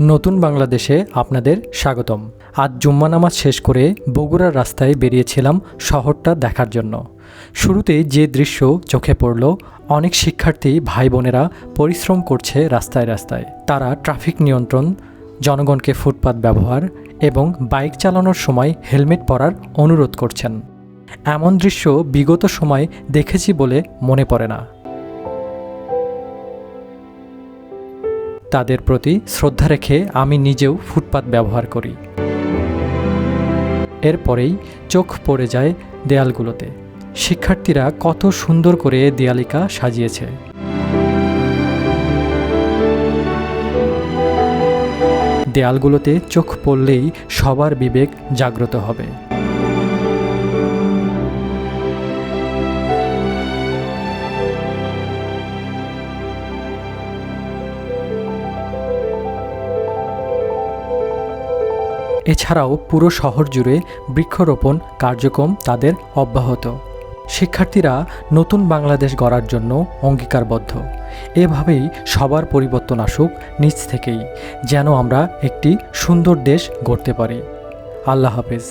নতুন বাংলাদেশে আপনাদের স্বাগতম। আজ জুম্মা নামাজ শেষ করে বগুড়ার রাস্তায় বেরিয়েছিলাম শহরটা দেখার জন্য। শুরুতে যে দৃশ্য চোখে পড়ল, অনেক শিক্ষার্থী, ভাই বোনেরা পরিশ্রম করছে রাস্তায় রাস্তায়। তারা ট্রাফিক নিয়ন্ত্রণ, জনগণকে ফুটপাত ব্যবহার এবং বাইক চালানোর সময় হেলমেট পরার অনুরোধ করছেন। এমন দৃশ্য বিগত সময় দেখেছি বলে মনে পড়ে না। তাদের প্রতি শ্রদ্ধা রেখে আমি নিজেও ফুটপাত ব্যবহার করি। এরপরেই চোখ পড়ে যায় দেয়ালগুলোতে। শিক্ষার্থীরা কত সুন্দর করে দেয়ালিকা সাজিয়েছে। দেয়ালগুলোতে চোখ পড়লেই সবার বিবেক জাগ্রত হবে। এছাড়াও পুরো শহর জুড়ে বৃক্ষরোপণ কার্যক্রম তাদের অব্যাহত। শিক্ষার্থীরা নতুন বাংলাদেশ গড়ার জন্য অঙ্গীকারবদ্ধ। এভাবেই সবার পরিবর্তন আসুক নিচ থেকেই, যেন আমরা একটি সুন্দর দেশ গড়তে পারি। আল্লাহ হাফেজ।